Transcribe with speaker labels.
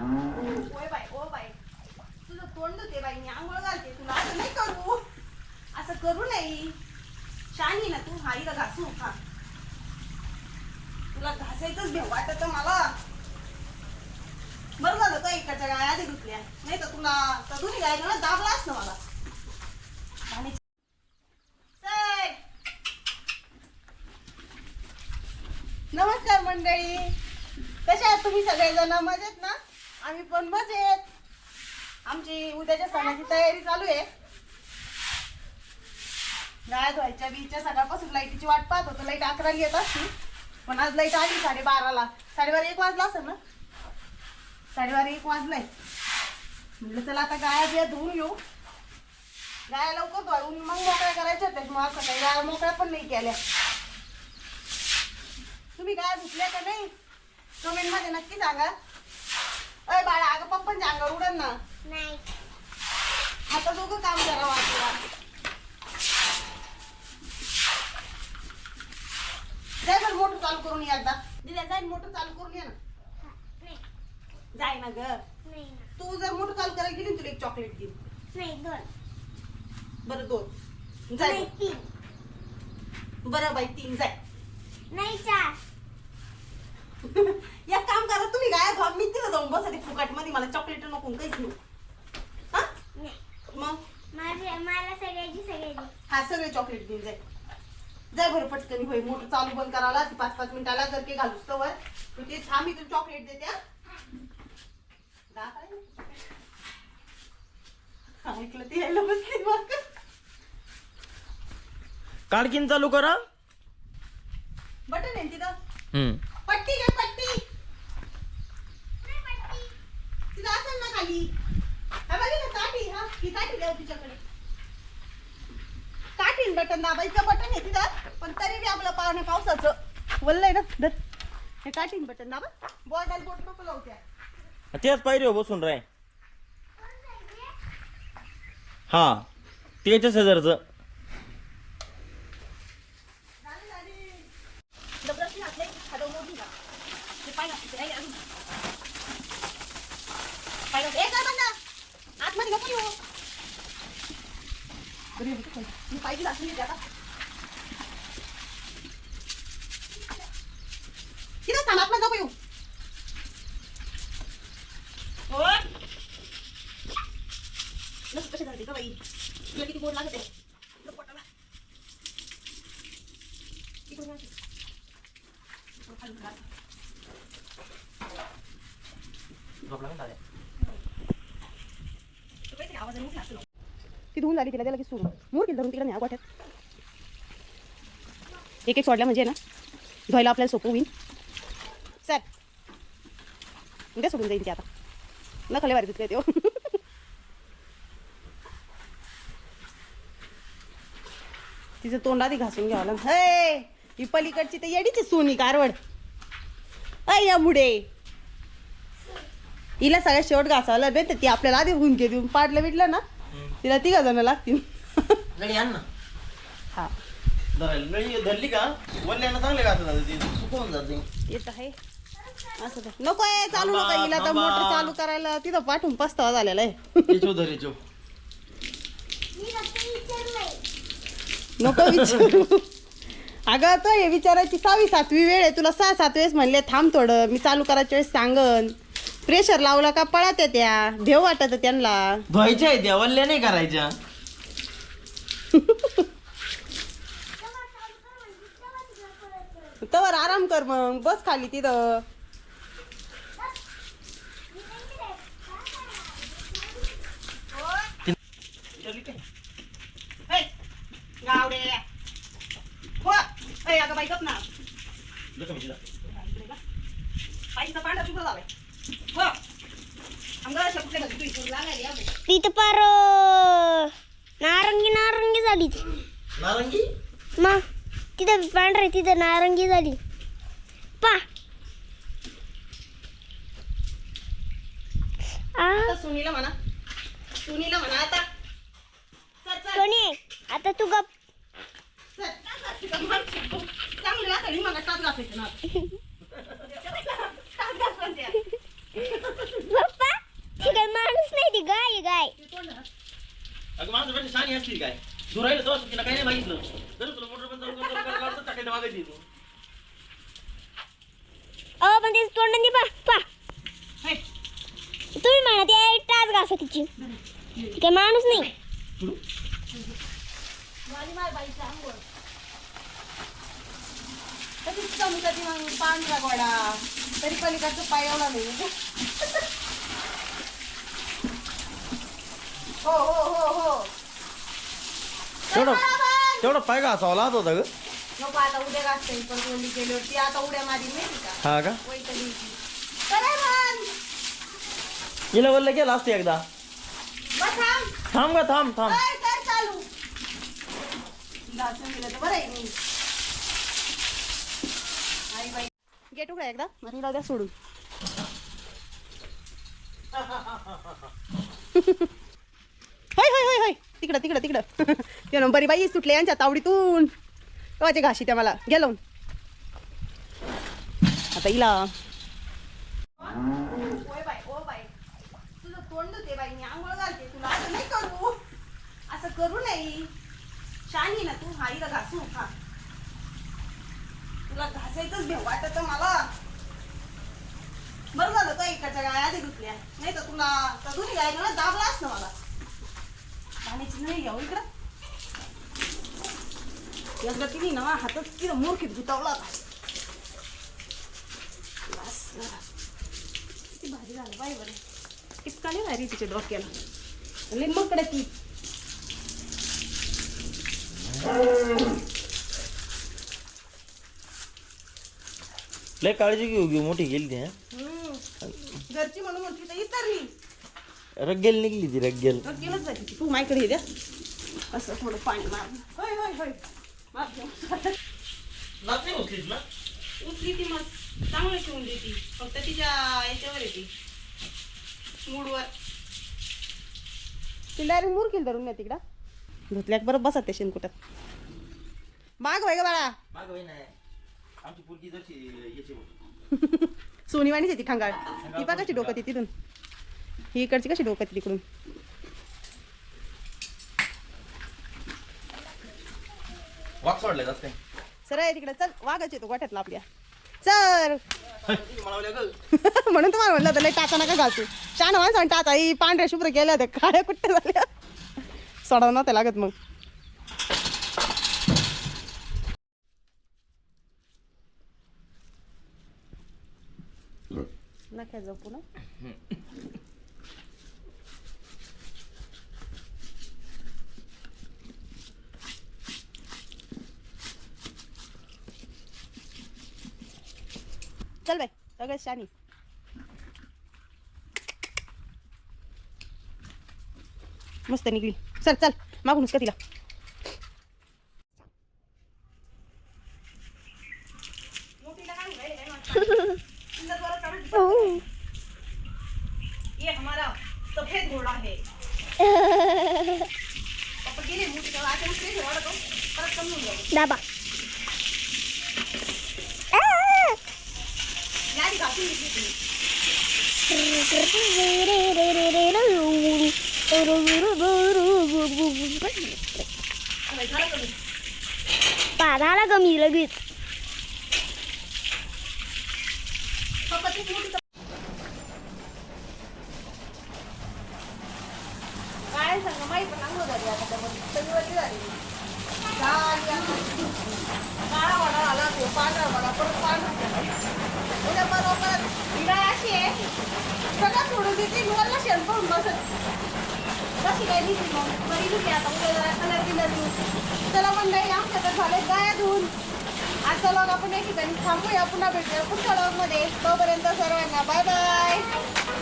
Speaker 1: ओय बाई O by तुझं तोंड धुते बाई मी आंघोळ घालते तुला असं नाही करू असं करू नाही शानी ना तू हा इथं घासू हा तुला घासायचंच भेव वाटत मला बरं झालं का इकडच्या गाय आधी धुतल्या नाही तर तुला तर दोन्ही गाय ना दाबला असतं मला आणि चल. नमस्कार मंडळी कशा आहात तुम्ही सगळेजण मजेत ना आम्ही पण मजेत. आमची उद्याच्या सणाची तयारी चालू आहे. गाय धुवायच्या बीच्या सकाळपासून लाईटीची वाट पाहत होतो. लाइट अकराला येत असती पण आज लाइट आली साडेबाराला साडेबारा एक वाजला असेल ना? साडेबारा एक वाजलाय. म्हटलं चला आता गाया बिया धुवून घेऊ. गाया लवकर धुवून मग मोकळ्या करायच्या होत्या. मग असं काही गाया मोकळ्या पण नाही केल्या. तुम्ही गाया धुतल्या का नाही? कमेंटमध्ये नक्की सांगा. अय बाळा अगं पप्पांच्या अंगावर उडन ना.
Speaker 2: नाही.
Speaker 1: आता दोघं काम करावं आपल्याला जाय बरं मोटर चालू करून ये एकदा. दिल्या जाय मोटर चालू करून ये ना.
Speaker 2: नाही.
Speaker 1: जाय ना ग.
Speaker 2: नाही. ना.
Speaker 1: तू जर मोटर चालू करायला गेली ना तुला एक चॉकलेट
Speaker 2: नाही दोन.
Speaker 1: बरं दोन. जाय
Speaker 2: नाही तीन.
Speaker 1: बरं बाई तीन. जाय
Speaker 2: नाही चार.
Speaker 1: एक काम करा तुम्ही गाय धुवा मी तिला जाऊन बसते फुकटमध्ये मला चॉकलेट नको काहीच नको. हा?
Speaker 2: नाही
Speaker 1: मग?
Speaker 2: माझे मला सगळ्याची सगळ्याची.
Speaker 1: हा सगळे चॉकलेट देऊन जाय. जाय बरं पटकन होय मोटर चालू बंद करायला पाच पाच मिनिटाला जर के घालूस तर वर तू ते थांब मी तुला चॉकलेट देते हा. हा, ऐकलं ते यायला बसली मग.
Speaker 3: काडकीन चालू करा.
Speaker 1: बटन आहे तिथं? खाली हा बघ ना काठी हा ही काठी द्या तिच्याकडे. काठी बटन दाबायचं बटन आहे तिथं पण तरी बी आपलं पावणे पावसाचं. वल्लय ना धर. हे काठीन बटन दाबा. बॉर्डर बोट नको लावत्या
Speaker 3: त्याच पायरीवर बसून राय. हा त्याच्या शेजारचं
Speaker 1: झाली झाली. डबराची घातले. हाडो मोठी का ते पाय घातले ते अजून पाय घातले ए काय बंद आतमध्ये नको येऊ बरी होती पण. मी पायची घासून घेते आता तिथं थांब आतमध्ये नको येऊ. होय नस कशी झाली का बाई. तुला किती गोड लागत आहे तुला पोटाला इकडून या. इकडून खाली घाल. तू काहीतरी आवाजाने उठला असं नको. ती धुवून झाली तिला त्याला की सुरू. मूर केलं धरून तिला नाही गोठ्यात. एक एक सोडल्या म्हणजे ना धुवायला आपल्याला सोपं होईल. सर उद्या सोडून जाईल ती आता. न खाली वारी तिथले त्यो हो. तिचं तोंडात घासून घ्यावं लागलं. हे ही पलीकडची तर येडीची सोनी कारवड. अय या मुडे हिला सगळ्यात शेवट घासावं लागेल तर ती आपल्याला आधी हुंके देऊन पाडलं बिडलं ना? तिला तिघा जण लागतील.
Speaker 3: नळी आण ना.
Speaker 1: हा.
Speaker 3: धरायला नळी धरली का? वल्ल्यानं चांगले घातलं जातं ते. सुकवून जाते?
Speaker 1: येत आहे. असं तर. नको आहे चालू नको हिला तर
Speaker 3: थांबा.
Speaker 1: मोटर चालू करायला तिथं पाठवून पस्तावा झालेला आहे.
Speaker 3: याच्यावर धर याच्यावर
Speaker 1: नको विचारू. अगं तो हे विचारायची सहावी सातवी वेळ आहे. तुला सहा सात वेळेस म्हणले थांब थोडं. मी चालू करायच्या वेळेस सांगन. प्रेशर लावला का पळत त्या. भेव वाटत त्यांना.
Speaker 3: धुवायच्या त्या वल्ल्या नाही करायच्या
Speaker 1: तवर आराम कर मग. बस खाली तिथं
Speaker 2: मी नाही केलंय.
Speaker 1: हे, गावडे हो ए, अगं बाई गप ना पाहिजे पांढरा शुभ्र झालाय हो अंगाला कुठल्या घरी तू इथून लागायला या बाई.
Speaker 2: तिथं पार नारंगी नारंगी झाली
Speaker 3: नारंगी
Speaker 2: मग तिथं पांढरे तिथं नारंगी झाली पा आ
Speaker 1: आता सुनीला म्हणा सुनीला म्हणा आता चल चल
Speaker 2: सोनी आता तू गप
Speaker 1: चल काय घासते का? मार शिकव. चांगली घासायला मला टाच घासायचं ना टाच घासायचं.
Speaker 2: गप
Speaker 3: अगं माझं म्हणजे शाणी असतील काय तू राहिलं तेव्हा तिला काही नाही मागितलं. तरी तुला मोटर बंद करून टाकायला मागायची तू.
Speaker 2: अ पण ते तोंडाने पा पा.
Speaker 1: हे,
Speaker 2: तुम्ही म्हणा ते टाच घासा तिची. ती काय माणूस नाही.
Speaker 1: मग पांढरा गोडा तरी पलीकडचं पाय एवढा नाही. हो हो हो हो.
Speaker 3: तेवढं. तेवढं पाय का असावा लागत होता ग
Speaker 1: नको आता उद्या घासता येईल परत ओली गेल्यावरती आता उड्या मारी माहिती का?
Speaker 3: हा का? हिला वल्ल केलं असते एकदा.
Speaker 1: बस थांब.
Speaker 3: थांब का थांब थांब.
Speaker 1: कर कर चालू. घासून दिलं तर बरं आहे मी. आई बाई. गेट उघडा एकदा आणि राहू द्या सोडून. तिकडं तिकडं. तिकडं ते बाई सुटले यांच्या तावडीतून. कवाचे घाशी त्या मला. गेलो आता इला. तुझं तोंड बाई घालते तुला. असं नाही करू. करू नाही. शानी ना तू हाईला घासू हा. तुला घासायचंच भेव वाटत मला. बरं झालं तो इकडच्या गाय आधी धुतल्या नाही तर तुला तर दोन्ही गाय ना दाबलाच ना मला. पाण्याची नाही घ्यावं इकडं. एकदा तिने ना हातात मूर्खीत गुतावला किती भारी झालं बाय बरं. टिपका नाही भारी तिच्या डोक्याला. लिंबकडे ती.
Speaker 3: लय काळजी घेऊ घेऊ. मोठी गेली ती हं?
Speaker 1: घरची म्हणून म्हटली तर इतरली.
Speaker 3: रग्गेल निघली ती रग्गेल.
Speaker 1: मग गेलंच जाते ती. तू माझ्याकडे ये द्या. असं थोडं पाणी मार. होय होय होय. मार देऊ.
Speaker 3: नाही उचलीत ना?
Speaker 1: उचली ती मग. चांगलं ठेवून देते. फक्त तिच्या याच्यावर येते. मूडवर. ती डायरेक्ट मुरकील धरून नाही तिकडं धुतल्याक बरं बसत ते शेणकुटात. माग ग बाळा.
Speaker 3: मागं बाई नाही आमची पुरगी जशी याची बघ.
Speaker 1: सोनीवाणीच येते खांगाळ. ती पा कशी डोकं ती तिथून. ही इकडची कशी डोकं ती तिकडून?
Speaker 3: वाघ सोडले असते.
Speaker 1: सरळ तिकडे. चल वाघच येतो गोठ्यातला आपल्या. चल. म्हणून तुम्हाला म्हणलं होतं लय टाचा नका घालतो छान माणसं टाचा. ही पांढऱ्या शुभ्र केल्या होत्या. काळ्या कुठ्ट झाल्या? सोडावं नव्हतं लागत मग. नख्या जपू ना. चल बाय सगळं शानी. मस्त निघली. चल चल मागून का तिला. ये हमारा सफेद घोड़ा है। पापा गेले मोठी का आता उचले घोडा तो परत कमी होऊन जाऊ पाण्याला घेतली कमी
Speaker 2: लगेच
Speaker 1: काय सांग माहीत पण अंघोळ झाली आता शनिवारी झाली काळा वडा आला तो पांढरा वडा परत पांढरा उद्या परवा हिराय अशी आहे. सगळं सोडून देते. मी वरला शेण पडून बसत. कशी काय दिली मग? बरी दिसली आता. उद्या जरा कलर बिलर देऊ. चला मंडळी आमच्याकडे झाले गाया धुवून. आजचा लॉग आपण या ठिकाणी थांबूया. पुन्हा भेटूया पुढच्या लॉग तोपर्यंत सर्वांना बाय बाय